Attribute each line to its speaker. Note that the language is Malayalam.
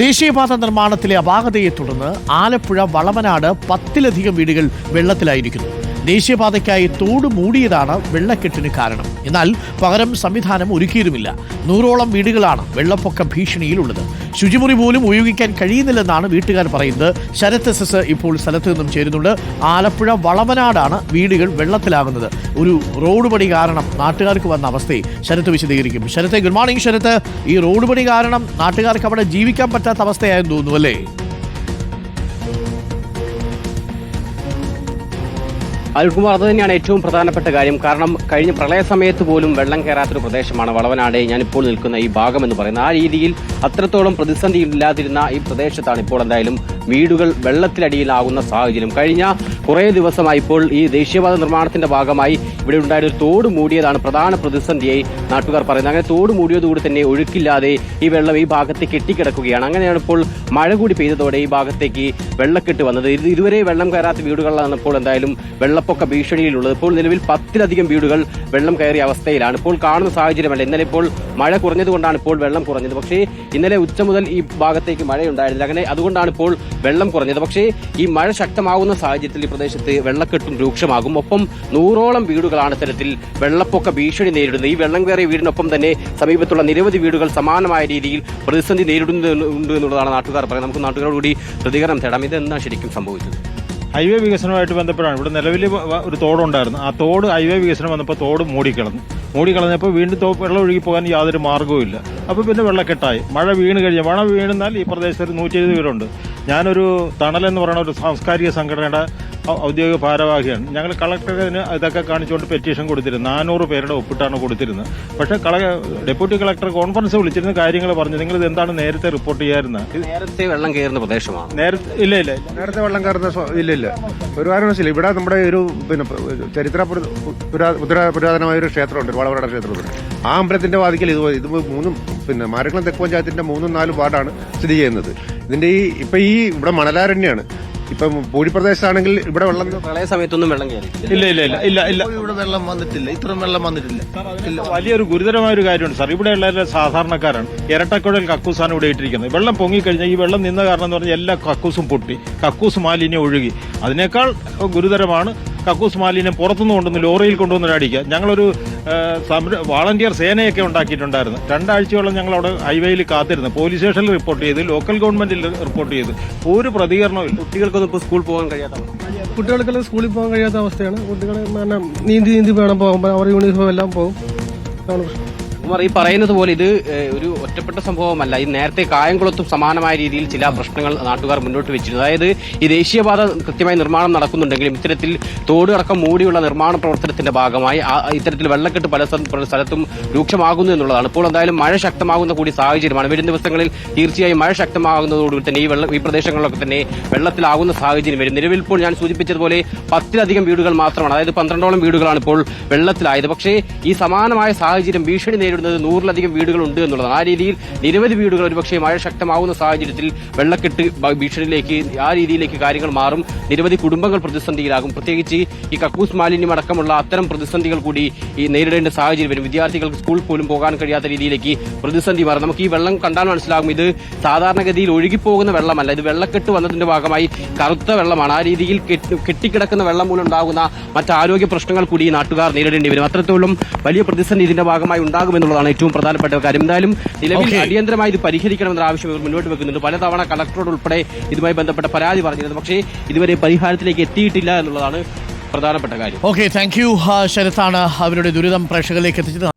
Speaker 1: ദേശീയപാത നിർമ്മാണത്തിലെ അപാകതയെ തുടർന്ന് ആലപ്പുഴ വളവനാട് പത്തിലധികം വീടുകൾ വെള്ളത്തിലായിരിക്കുന്നു. ദേശീയപാതയ്ക്കായി തോട് മൂടിയതാണ് വെള്ളക്കെട്ടിന് കാരണം. എന്നാൽ പകരം സംവിധാനം ഒരുക്കിയതുമില്ല നൂറോളം വീടുകളാണ് വെള്ളപ്പൊക്ക ഭീഷണിയിലുള്ളത്. ശുചിമുറി പോലും ഉപയോഗിക്കാൻ കഴിയുന്നില്ലെന്നാണ് വീട്ടുകാർ പറയുന്നത്. ശരത് എസ് എസ് ഇപ്പോൾ സ്ഥലത്ത് നിന്നും ചേരുന്നുണ്ട്. ആലപ്പുഴ വളവനാടാണ് വീടുകൾ വെള്ളത്തിലാകുന്നത്. ഒരു റോഡ് പണി കാരണം നാട്ടുകാർക്ക് വന്ന അവസ്ഥയെ ശരത്ത് വിശദീകരിക്കും. ശരത്തെ ഗുഡ് മോർണിംഗ് ശരത്ത്. ഈ റോഡ് പണി കാരണം നാട്ടുകാർക്ക് അവിടെ ജീവിക്കാൻ പറ്റാത്ത അവസ്ഥയായെന്ന് തോന്നുന്നു അല്ലേ?
Speaker 2: അനിൽകുമാർ അത് തന്നെയാണ് ഏറ്റവും പ്രധാനപ്പെട്ട കാര്യം. കാരണം കഴിഞ്ഞ പ്രളയ സമയത്ത് പോലും വെള്ളം കയറാത്തൊരു പ്രദേശമാണ് വളവനാട്. ഞാനിപ്പോൾ നിൽക്കുന്ന ഈ ഭാഗം എന്ന് പറയുന്നത് ആ രീതിയിൽ അത്രത്തോളം പ്രതിസന്ധി ഇല്ലാതിരുന്ന ഈ പ്രദേശത്താണ് ഇപ്പോൾ എന്തായാലും വീടുകൾ വെള്ളത്തിലടിയിലാകുന്ന സാഹചര്യം. കഴിഞ്ഞ കുറേ ദിവസമായി ഇപ്പോൾ ഈ ദേശീയപാത നിർമ്മാണത്തിന്റെ ഭാഗമായി ഇവിടെ ഉണ്ടായ ഒരു തോട് മൂടിയതാണ് പ്രധാന പ്രതിസന്ധിയായി നാട്ടുകാർ പറയുന്നത്. അങ്ങനെ തോട് മൂടിയതുകൂടി തന്നെ ഒഴുക്കില്ലാതെ ഈ വെള്ളം ഈ ഭാഗത്ത് കെട്ടിക്കിടക്കുകയാണ്. അങ്ങനെയാണ് ഇപ്പോൾ മഴ കൂടി പെയ്തതോടെ ഈ ഭാഗത്തേക്ക് വെള്ളക്കെട്ട് വന്നത്. ഇത് ഇതുവരെ വെള്ളം കയറാത്ത വീടുകളിലാണ് ഇപ്പോൾ എന്തായാലും വെള്ളപ്പൊക്ക ഭീഷണിയിലുള്ളത്. ഇപ്പോൾ നിലവിൽ പത്തിലധികം വീടുകൾ വെള്ളം കയറിയ അവസ്ഥയിലാണ്. ഇപ്പോൾ കാണുന്ന സാഹചര്യമല്ല. ഇന്നലെ ഇപ്പോൾ മഴ കുറഞ്ഞതുകൊണ്ടാണ് ഇപ്പോൾ വെള്ളം കുറഞ്ഞത്. പക്ഷേ ഇന്നലെ ഉച്ച മുതൽ ഈ ഭാഗത്തേക്ക് മഴയുണ്ടായിരുന്നില്ല. അങ്ങനെ അതുകൊണ്ടാണ് ഇപ്പോൾ വെള്ളം കുറഞ്ഞത്. പക്ഷേ ഈ മഴ ശക്തമാകുന്ന സാഹചര്യത്തിൽ ഈ പ്രദേശത്ത് വെള്ളക്കെട്ടും രൂക്ഷമാകും. ഒപ്പം നൂറോളം വീടുകളാണ് ഇത്തരത്തിൽ വെള്ളപ്പൊക്ക ഭീഷണി നേരിടുന്നത്. ഈ വെള്ളം കയറിയ വീടിനൊപ്പം തന്നെ സമീപത്തുള്ള നിരവധി വീടുകൾ സമാനമായ രീതിയിൽ പ്രതിസന്ധി നേരിടുന്നുണ്ട് എന്നുള്ളതാണ് നാട്ടുകാർ പറയുന്നത്. നമുക്ക് നാട്ടുകാരോട് കൂടി പ്രതികരണം തേടാം. ഇതെന്താണ് ശരിക്കും സംഭവിച്ചത്?
Speaker 3: ഹൈവേ വികസനവുമായിട്ട് ബന്ധപ്പെട്ടാണ് ഇവിടെ നിലവിൽ ഒരു തോടുണ്ടായിരുന്നു. ആ തോട് ഹൈവേ വികസനം വന്നപ്പോൾ തോട് മൂടിക്കളഞ്ഞു. മൂടിക്കളഞ്ഞപ്പോൾ വീണ്ടും തോ വെള്ളം ഒഴുകി പോകാൻ യാതൊരു മാർഗവുമില്ല അപ്പോൾ പിന്നെ വെള്ളക്കെട്ടായി. മഴ വീണ് കഴിഞ്ഞ്. മഴ വീണെന്നാൽ ഈ പ്രദേശത്ത് ഒരു നൂറ്റി എഴുപത് വീടുണ്ട്. ഞാനൊരു തണലെന്ന് പറയുന്ന ഒരു സാംസ്കാരിക സംഘടനയുടെ ഔദ്യോഗിക ഭാരവാഹിയാണ്. ഞങ്ങൾ കളക്ടറിന് ഇതൊക്കെ കാണിച്ചുകൊണ്ട് പെറ്റീഷൻ കൊടുത്തിരുന്നു. നാനൂറ് പേരുടെ ഒപ്പിട്ടാണ് കൊടുത്തിരുന്നത്. പക്ഷേ കള ഡെപ്യൂട്ടി കളക്ടർ കോൺഫറൻസ് വിളിച്ചിരുന്ന കാര്യങ്ങൾ പറഞ്ഞു. നിങ്ങൾ ഇത് എന്താണ് നേരത്തെ റിപ്പോർട്ട് ചെയ്യാറുന്നത്
Speaker 2: നേരത്തെ വെള്ളം കയറുന്ന പ്രദേശമാണ്.
Speaker 3: നേരത്തെ ഇല്ല ഇല്ല.
Speaker 4: നേരത്തെ വെള്ളം കയറുന്ന ഇല്ല ഇല്ല. ഒരു കാരണവശാലും ഇവിടെ നമ്മുടെ ഒരു പിന്നെ ചരിത്ര പുര- പുരാ- പുരാ- പുരാതനമായ ഒരു ക്ഷേത്രമുണ്ട്. ഒരു വളവരുടെ ക്ഷേത്രമുണ്ട് ആ അമ്പലത്തിന്റെ വാതിക്കൽ ഇത് ഇത് മൂന്നും പിന്നെ മാരക്കുളം തെക്ക് പഞ്ചായത്തിന്റെ മൂന്നും നാലും വാർഡാണ് സ്ഥിതി ചെയ്യുന്നത്. ഇതിന്റെ ഈ ഇപ്പൊ ഈ ഇവിടെ മണലാരണ്യാണ്. ഇപ്പം ഭൂരിപ്രദേശമാണെങ്കിൽ ഇവിടെ വെള്ളം
Speaker 2: പ്രളയ സമയത്തൊന്നും വെള്ളം കയറി
Speaker 3: ഇല്ല ഇല്ല ഇല്ല ഇല്ല ഇല്ല.
Speaker 5: ഇവിടെ വെള്ളം വന്നിട്ടില്ല. ഇത്രയും വെള്ളം വന്നിട്ടില്ല.
Speaker 3: വലിയൊരു ഗുരുതരമായ ഒരു കാര്യമുണ്ട്. സാർ ഇവിടെ ഉള്ള സാധാരണക്കാരാണ്. ഇരട്ടക്കുഴൽ കക്കൂസാണ് ഇവിടെ ഇട്ടിരിക്കുന്നത്. വെള്ളം പൊങ്ങിക്കഴിഞ്ഞാൽ ഈ വെള്ളം നിന്ന കാരണം എന്ന് പറഞ്ഞാൽ എല്ലാ കക്കൂസും പൊട്ടി. കക്കൂസ് മാലിന്യം ഒഴുകി. അതിനേക്കാൾ ഗുരുതരമാണ് കക്കൂസ് മാലിന്യം പുറത്തുനിന്ന് കൊണ്ടുവന്ന് ലോറിയിൽ കൊണ്ടുവന്നിട്ട് അടിക്കുക ഞങ്ങളൊരു വാളണ്ടിയർ സേനയൊക്കെ ഉണ്ടാക്കിയിട്ടുണ്ടായിരുന്നു. രണ്ടാഴ്ചയോളം ഞങ്ങൾ അവിടെ ഹൈവേയിൽ കാത്തിരുന്നു. പോലീസ് സ്റ്റേഷനിൽ റിപ്പോർട്ട് ചെയ്ത് ലോക്കൽ ഗവൺമെന്റിൽ റിപ്പോർട്ട് ചെയ്ത്. ഒരു പ്രതികരണവും
Speaker 2: കുട്ടികൾക്കൊന്നും ഇപ്പോൾ സ്കൂൾ പോകാൻ കഴിയാത്ത കുട്ടികൾക്കൊന്നും
Speaker 6: കുട്ടികൾക്കെല്ലാം സ്കൂളിൽ പോകാൻ കഴിയാത്ത അവസ്ഥയാണ്. കുട്ടികൾ നീന്തി നീന്തി വേണം പോകുമ്പോൾ അവർ യൂണിഫോം എല്ലാം പോകും.
Speaker 2: കുമാർ ഈ പറയുന്നത് പോലെ ഇത് ഒരു ഒറ്റപ്പെട്ട സംഭവമല്ല. ഈ നേരത്തെ കായംകുളത്തും സമാനമായ രീതിയിൽ ചില പ്രശ്നങ്ങൾ നാട്ടുകാർ മുന്നോട്ട് വെച്ചിരുന്നു. അതായത് ഈ ദേശീയപാത കൃത്യമായി നിർമ്മാണം നടക്കുന്നുണ്ടെങ്കിലും ഇത്തരത്തിൽ തോടുകടക്കം മൂടിയുള്ള നിർമ്മാണ പ്രവർത്തനത്തിന്റെ ഭാഗമായി ഇത്തരത്തിൽ വെള്ളക്കെട്ട് പല സ്ഥലത്തും രൂക്ഷമാകുന്നു എന്നുള്ളതാണ്. ഇപ്പോൾ എന്തായാലും മഴ ശക്തമാകുന്ന കൂടി സാഹചര്യമാണ്. വരും ദിവസങ്ങളിൽ തീർച്ചയായും മഴ ശക്തമാകുന്നതോടുകൂടി തന്നെ ഈ വെള്ളം ഈ പ്രദേശങ്ങളിലൊക്കെ തന്നെ വെള്ളത്തിലാകുന്ന സാഹചര്യം വരും. നിലവിൽ ഇപ്പോൾ ഞാൻ സൂചിപ്പിച്ചതുപോലെ പത്തിലധികം വീടുകൾ മാത്രമാണ്. അതായത് പന്ത്രണ്ടോളം വീടുകളാണ് ഇപ്പോൾ വെള്ളത്തിലായത്. പക്ഷേ ഈ സമാനമായ സാഹചര്യം ഭീഷണി നേരിടുന്നത് നൂറിലധികം വീടുകളുണ്ട് എന്നുള്ളതാണ്. ആ രീതിയിൽ നിരവധി വീടുകൾ ഒരുപക്ഷെ മഴ ശക്തമാവുന്ന സാഹചര്യത്തിൽ വെള്ളക്കെട്ട് ഭീഷണിയിലേക്ക് ആ രീതിയിലേക്ക് കാര്യങ്ങൾ മാറും. നിരവധി കുടുംബങ്ങൾ പ്രതിസന്ധിയിലാകും. പ്രത്യേകിച്ച് ഈ കക്കൂസ് മാലിന്യം അടക്കമുള്ള അത്തരം പ്രതിസന്ധികൾ കൂടി ഈ നേരിടേണ്ട സാഹചര്യം വരും. വിദ്യാർത്ഥികൾക്ക് സ്കൂൾ പോലും പോകാൻ കഴിയാത്ത രീതിയിലേക്ക് പ്രതിസന്ധി മാറും. നമുക്ക് ഈ വെള്ളം കണ്ടാൽ മനസ്സിലാകും. ഇത് സാധാരണഗതിയിൽ ഒഴുകിപ്പോകുന്ന വെള്ളമല്ല. ഇത് വെള്ളക്കെട്ട് വന്നതിന്റെ ഭാഗമായി കറുത്ത വെള്ളമാണ്. ആ രീതിയിൽ കെട്ടി- കെട്ടിക്കിടക്കുന്ന വെള്ളം മൂലം ഉണ്ടാകുന്ന മറ്റ് ആരോഗ്യ പ്രശ്നങ്ങൾ കൂടി ഈ നാട്ടുകാർ നേരിടേണ്ടി വരും. അത്രത്തോളം വലിയ പ്രതിസന്ധി ഇതിന്റെ ഭാഗമായി ഉണ്ടാകുമെന്നുള്ളതാണ് ഏറ്റവും പ്രധാനപ്പെട്ട കാര്യം. എന്തായാലും നിലവിൽ അടിയന്തരമായി ഇത് പരിഹരിക്കണമെന്ന ആവശ്യം ഇവർ മുന്നോട്ട് വെക്കുന്നുണ്ട്. പലതവണ കളക്ടറോട് ഉൾപ്പെടെ ഇതുമായി ബന്ധപ്പെട്ട പരാതി പറഞ്ഞിരുന്നു. പക്ഷേ ഇതുവരെ പരിഹാരത്തിലേക്ക് എത്തിയിട്ടില്ല എന്നുള്ളതാണ് പ്രധാനപ്പെട്ട കാര്യം.
Speaker 1: ഓക്കെ താങ്ക് യു ശരത്താണ് അവരുടെ ദുരിതം പ്രേക്ഷകരിലേക്ക് എത്തിച്ചത്.